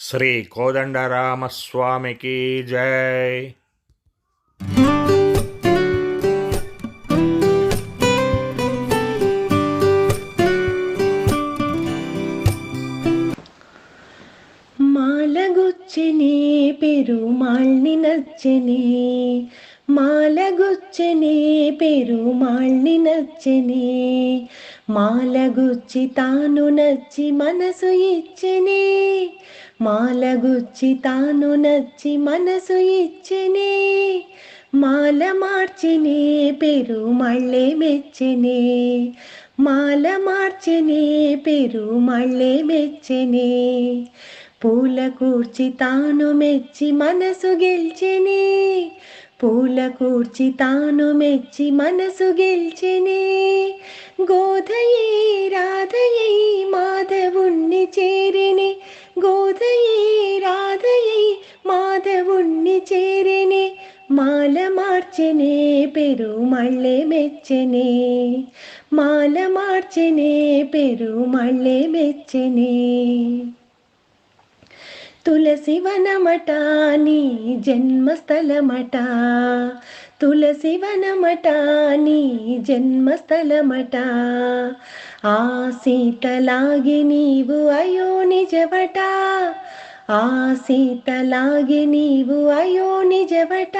శ్రీ కోదండరామస్వామికి జై మాలగుచ్చనే పెరుమాళ్ళని నచ్చనే మాలగుచ్చనే పెరుమాళ్ళని నచ్చనే మాలగుచ్చి తాను నచ్చి మనసు ఇచ్చనే. మాలగుచ్చి తాను నచ్చి మనసు ఇచ్చనే. మాల మార్చినే పెరుమాళ్ళే మెచ్చనే. మాల మార్చినే పెరుమాళ్ళే మెచ్చనే. పూల కూర్చి తాను మెచ్చి మనసు గెల్చెనే. పూల కూర్చి తాను మెచ్చి మనసు గెల్చెనే. గోధయే రాధయై మాధవుణ్ణి చేరిని. గోధయే రాధయై మాధవుణ్ణి చేరిని. మాల మార్చెనే పెరుమళ్ళే మెచ్చనే. మాల మార్చెనే పెరుమళ్ళే మెచ్చనే. తులసి వనమట నీ జన్మస్థలమట. తులసి వనమట నీ జన్మస్థలమట. ఆ సీతలాగి నీవు అయో నిజవట. ఆ సీతలాగి నీవు అయో నిజవట.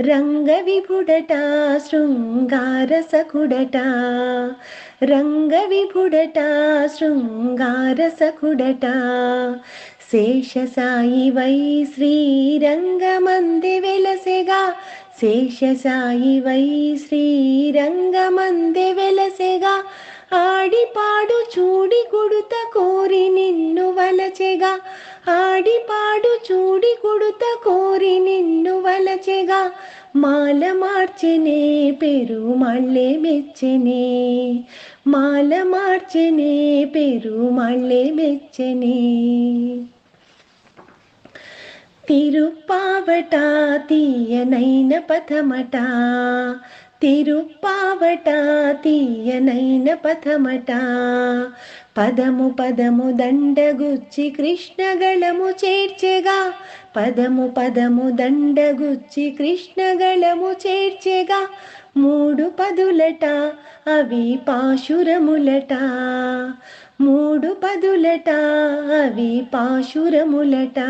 రంగ విభుడట శృంగారసకుడట. రంగ విభుడట శృంగారసకుడట. శేషసాయి వై శ్రీరంగమంది వెలసెగా. శేషసాయి వై శ్రీరంగమంది వెలసెగా. ఆడిపాడు చూడి కొడుత కోరి నిన్ను వలచెగా. ఆడిపాడు చూడి కొడుత కోరి నిన్ను వలచెగా. మాల మార్చెనే పెరు మళ్ళే మెచ్చనే. మాల మార్చెనే పెరు మళ్ళే మెచ్చనే. తిరుప్పావట తీయనైన పథమట. తిరుప్పావట తీయనైన పథమట. పదము పదము దండగుచ్చి కృష్ణగళము చేర్చెగా. పదము పదము దండగుచ్చి కృష్ణగళము చేర్చెగా. మూడు పదులట అవి పాశురములట. మూడు పదులట అవి పాశురములట.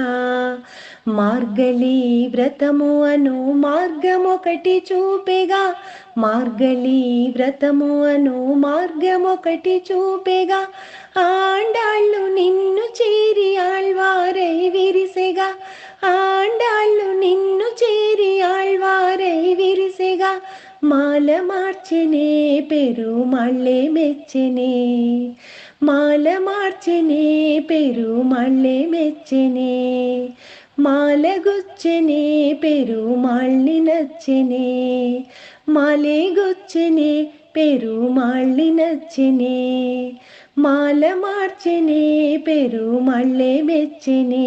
మార్గలి వ్రతము అను మార్గమొకటి చూపెగా. మార్గలి వ్రతము అను మార్గమొకటి చూపెగా. ఆండాళ్ళు నిన్ను చేరి ఆళ్వారై విరిసెగా. ఆండాళ్ళు విరిసెగా మాల మార్చెనే పెరు మళ్ళే మెచ్చనే. మాల మార్చెనే పెరు మళ్ళే మెచ్చనే. మాల గుచ్చనే పెరు మళ్ళి నచ్చనే. మాలే గుచ్చనే